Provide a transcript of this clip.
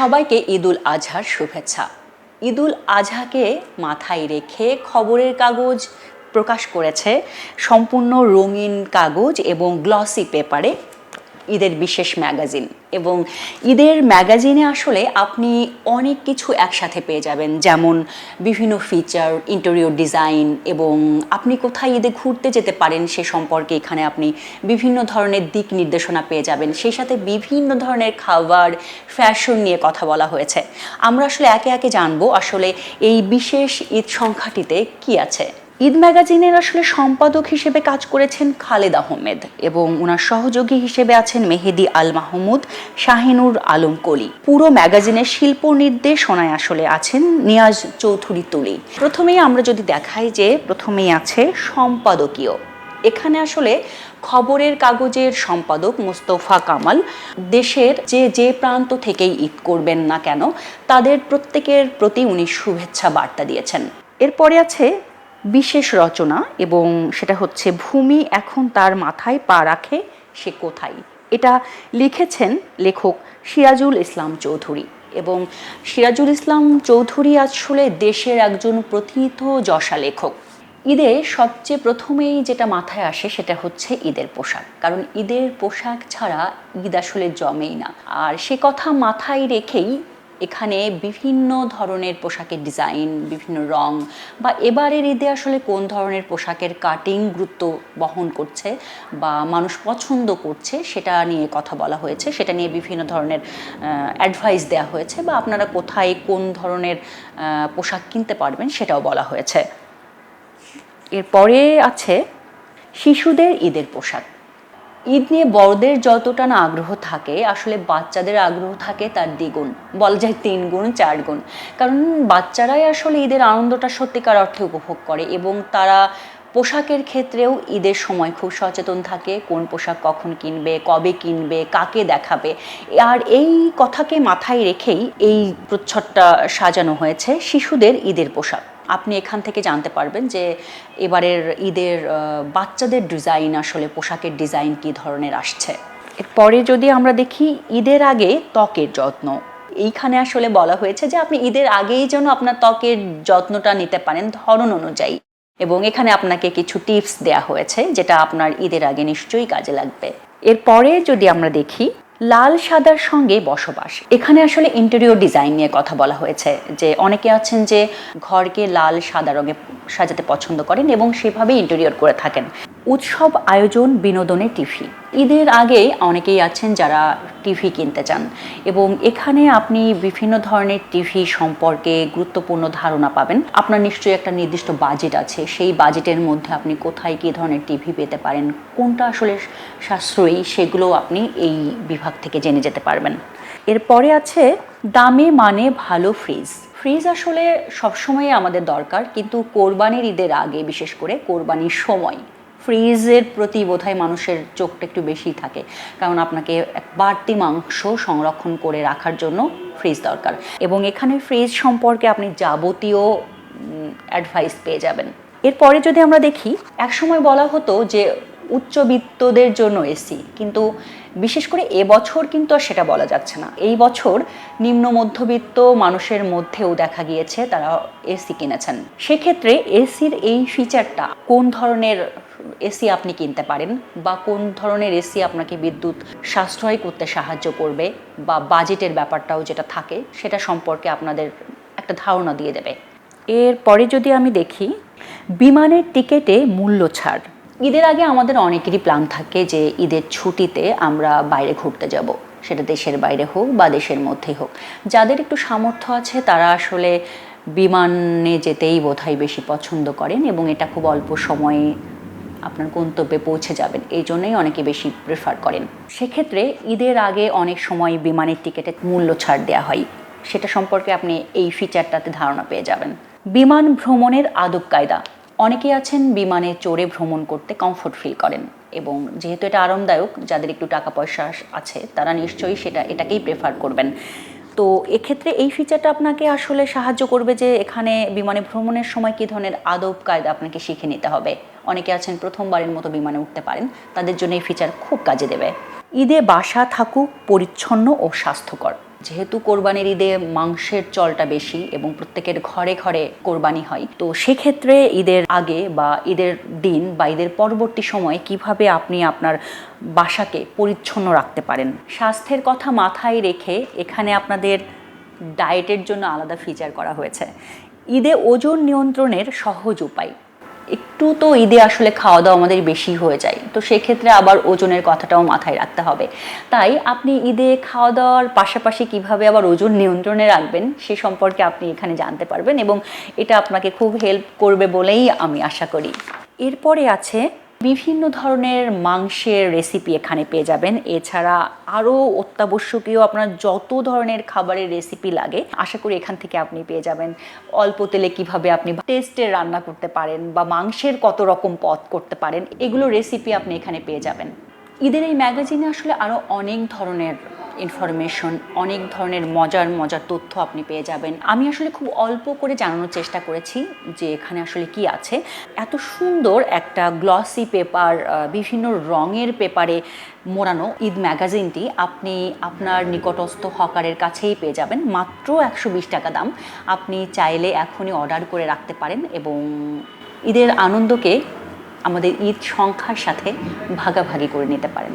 সবাইকে ঈদুল আজহার শুভেচ্ছা। ঈদুল আজহাকে মাথায় রেখে খবরের কাগজ প্রকাশ করেছে সম্পূর্ণ রঙিন কাগজ এবং গ্লসি পেপারে ঈদের বিশেষ ম্যাগাজিন এবং ঈদের ম্যাগাজিনে আসলে আপনি অনেক কিছু একসাথে পেয়ে যাবেন, যেমন বিভিন্ন ফিচার ইন্টেরিয়র ডিজাইন এবং আপনি কোথায় ঈদে ঘুরতে যেতে পারেন সে সম্পর্কে এখানে আপনি বিভিন্ন ধরনের দিক নির্দেশনা পেয়ে যাবেন। সেই সাথে বিভিন্ন ধরনের খাবার ফ্যাশন নিয়ে কথা বলা হয়েছে। আমরা আসলে একে একে জানব আসলে এই বিশেষ ঈদ সংখ্যাটিতে কি আছে। ঈদ ম্যাগাজিনের আসলে সম্পাদক হিসেবে কাজ করেছেন খালেদ আহমেদ এবং ওনার সহযোগী হিসেবে আছেন মেহেদি আল মাহমুদ, শাহিনুর আলম কলি। পুরো ম্যাগাজিনের শিল্প নির্দেশনায় আসলে আছেন নিয়াজ চৌধুরী তুলি। প্রথমেই আমরা যদি দেখাই যে প্রথমেই আছে সম্পাদকীয়। এখানে আসলে খবরের কাগজের সম্পাদক মোস্তফা কামাল, দেশের যে যে প্রান্ত থেকেই ঈদ করবেন না কেন, তাদের প্রত্যেকের প্রতি উনি শুভেচ্ছা বার্তা দিয়েছেন। এরপরে আছে বিশেষ রচনা এবং সেটা হচ্ছে ভূমি এখন তার মাথায় পা রাখে সে কোথায়? এটা লিখেছেন লেখক সিরাজুল ইসলাম চৌধুরী এবং সিরাজুল ইসলাম চৌধুরী আসলে দেশের একজন প্রথিত যশা লেখক। ঈদে সবচেয়ে প্রথমেই যেটা মাথায় আসে সেটা হচ্ছে ঈদের পোশাক। কারণ ঈদের পোশাক ছাড়া ঈদ আসলে জমেই না। আর সে কথা মাথায় রেখেই এখানে বিভিন্ন ধরনের পোশাকের ডিজাইন, বিভিন্ন রং বা এবারের ঈদে আসলে কোন ধরনের পোশাকের কাটিং গুরুত্ব বহন করছে বা মানুষ পছন্দ করছে সেটা নিয়ে কথা বলা হয়েছে। সেটা নিয়ে বিভিন্ন ধরনের অ্যাডভাইস দেওয়া হয়েছে বা আপনারা কোথায় কোন ধরনের পোশাক কিনতে পারবেন সেটাও বলা হয়েছে। এরপরে আছে শিশুদের ঈদের পোশাক। ঈদ নিয়ে বড়দের যতটা না আগ্রহ থাকে, আসলে বাচ্চাদের আগ্রহ থাকে তার দ্বিগুণ। বলা যায় তিন গুণ চার গুণ কারণ বাচ্চারাই আসলে ঈদের আনন্দটা সত্যিকার অর্থে উপভোগ করে এবং তারা পোশাকের ক্ষেত্রেও ঈদের সময় খুব সচেতন থাকে, কোন পোশাক কখন কিনবে, কবে কিনবে, কাকে দেখাবে। আর এই কথাকে মাথায় রেখেই এই প্রচ্ছদটা সাজানো হয়েছে শিশুদের ঈদের পোশাক। আপনি এখান থেকে জানতে পারবেন যে এবারের ঈদের বাচ্চাদের ডিজাইন, আসলে পোশাকের ডিজাইন কী ধরনের আসছে। এরপরে যদি আমরা দেখি ঈদের আগে ত্বকের যত্ন, এইখানে আসলে বলা হয়েছে যে আপনি ঈদের আগেই যেন আপনার ত্বকের যত্নটা নিতে পারেন ধরন অনুযায়ী এবং এখানে আপনাকে কিছু টিপস দেয়া হয়েছে যেটা আপনার ঈদের আগে নিশ্চয়ই কাজে লাগবে। এরপরে যদি আমরা দেখি, লাল সাদার সঙ্গে বসবাস, এখানে আসলে ইন্টেরিয়র ডিজাইন নিয়ে কথা বলা হয়েছে যে অনেকে আছেন যে ঘরকে লাল সাদা রঙে সাজাতে পছন্দ করেন এবং সেভাবে ইন্টেরিয়র করে থাকেন। উৎসব, আয়োজন, বিনোদনে টিভি ঈদের আগে অনেকেই আছেন যারা টিভি কিনতে চান। এবং এখানে আপনি বিভিন্ন ধরনের টিভি সম্পর্কে গুরুত্বপূর্ণ ধারণা পাবেন। আপনার নিশ্চয়ই একটা নির্দিষ্ট বাজেট আছে। সেই বাজেটের মধ্যে আপনি কোথায় কী ধরনের টিভি পেতে পারেন? কোনটা আসলে সাশ্রয়ী? সেগুলো আপনি এই বিভাগ থেকে জেনে যেতে পারবেন। এরপরে আছে দামে মানে ভালো ফ্রিজ ফ্রিজ আসলে সবসময় আমাদের দরকার। কিন্তু কোরবানির ঈদের আগে বিশেষ করে কোরবানির সময়। ফ্রিজের প্রতি বোধহয় মানুষের চোখটা একটু বেশি থাকে। কারণ আপনাকে বাড়তি মাংস সংরক্ষণ করে রাখার জন্য ফ্রিজ দরকার। এবং এখানে ফ্রিজ সম্পর্কে আপনি যাবতীয় অ্যাডভাইস পেয়ে যাবেন। এরপরে যদি আমরা দেখি, একসময় বলা হতো যে উচ্চবিত্তদের জন্য এসি কিন্তু বিশেষ করে এবছর কিন্তু আর সেটা বলা যাচ্ছে না। এই বছর নিম্ন মধ্যবিত্ত মানুষের মধ্যেও দেখা গিয়েছে তারা এসি কিনেছেন। সেক্ষেত্রে এসির এই ফিচারটা কোন ধরনের এসি আপনি কিনতে পারেন বা কোন ধরনের এসি আপনাকে বিদ্যুৎ সাশ্রয় করতে সাহায্য করবে বা বাজেটের ব্যাপারটাও যেটা থাকে সেটা সম্পর্কে আপনাদের একটা ধারণা দিয়ে দেবে। এরপরে যদি আমি দেখি, বিমানের টিকেটে মূল্য ছাড়। ঈদের আগে আমাদের অনেকেরই প্ল্যান থাকে যে ঈদের ছুটিতে আমরা বাইরে ঘুরতে যাব। সেটা দেশের বাইরে হোক বা দেশের মধ্যেই হোক। যাদের একটু সামর্থ্য আছে, তারা আসলে বিমানে যেতেই বোধহয় বেশি পছন্দ করেন এবং এটা খুব অল্প সময়ে আপনার গন্তব্যে পৌঁছে যাবেন। এই জন্যই অনেকে বেশি প্রেফার করেন। সেক্ষেত্রে ঈদের আগে অনেক সময় বিমানের টিকিটে মূল্য ছাড় দেওয়া হয়। সেটা সম্পর্কে আপনি এই ফিচারটাতে ধারণা পেয়ে যাবেন। বিমান ভ্রমণের আদব কায়দা। অনেকেই আছেন বিমানে চড়ে ভ্রমণ করতে কমফোর্ট ফিল করেন এবং যেহেতু এটা আরামদায়ক, যাদের একটু টাকা পয়সা আছে, তারা নিশ্চয়ই সেটা, এটাকেই প্রেফার করবেন। তো এক্ষেত্রে এই ফিচারটা আপনাকে আসলে সাহায্য করবে যে এখানে বিমানে ভ্রমণের সময় কী ধরনের আদব কায়দা আপনাকে শিখে নিতে হবে। অনেকে আছেন প্রথমবারের মতো বিমানে উঠতে পারেন, তাদের জন্য এই ফিচার খুব কাজে দেবে। ঈদে বাসা থাকুক পরিচ্ছন্ন ও স্বাস্থ্যকর। যেহেতু কোরবানির ঈদে মাংসের চলটা বেশি এবং প্রত্যেকের ঘরে ঘরে কোরবানি হয়, তো সেক্ষেত্রে ঈদের আগে বা ঈদের দিন বা ঈদের পরবর্তী সময়ে কীভাবে আপনি আপনার বাসাকে পরিচ্ছন্ন রাখতে পারেন? স্বাস্থ্যের কথা মাথায় রেখে এখানে আপনাদের ডায়েটের জন্য আলাদা ফিচার করা হয়েছে। ঈদে ওজন নিয়ন্ত্রণের সহজ উপায়। একটু তো ঈদে আসলে খাওয়া দাওয়া আমাদের বেশি হয়ে যায়। তো সেক্ষেত্রে আবার ওজনের কথাটাও মাথায় রাখতে হবে। তাই আপনি ঈদে খাওয়া দাওয়ার পাশাপাশি কীভাবে আবার ওজন নিয়ন্ত্রণে রাখবেন সে সম্পর্কে আপনি এখানে জানতে পারবেন এবং এটা আপনাকে খুব হেল্প করবে বলেই আমি আশা করি। এরপরে আছে বিভিন্ন ধরনের মাংসের রেসিপি এখানে পেয়ে যাবেন। এছাড়া আরও অত্যাবশ্যকীয় আপনার যত ধরনের খাবারের রেসিপি লাগে, আশা করি এখান থেকে আপনি পেয়ে যাবেন। অল্প তেলে কীভাবে আপনি টেস্টের রান্না করতে পারেন বা মাংসের কত রকম পথ করতে পারেন, এগুলো রেসিপি আপনি এখানে পেয়ে যাবেন। ঈদের এই ম্যাগাজিনে আসলে আরও অনেক ধরনের ইনফরমেশন অনেক ধরনের মজার মজার তথ্য আপনি পেয়ে যাবেন। আমি আসলে খুব অল্প করে জানানোর চেষ্টা করেছি যে এখানে আসলে কি আছে। এত সুন্দর একটা গ্লসি পেপার বিভিন্ন রঙের পেপারে মোড়ানো ঈদ ম্যাগাজিনটি আপনি আপনার নিকটস্থ হকারের কাছেই পেয়ে যাবেন। মাত্র একশো বিশ টাকা দাম। আপনি চাইলে এখনই অর্ডার করে রাখতে পারেন এবং ঈদের আনন্দকে আমাদের ঈদ সংখ্যার সাথে ভাগাভাগি করে নিতে পারেন।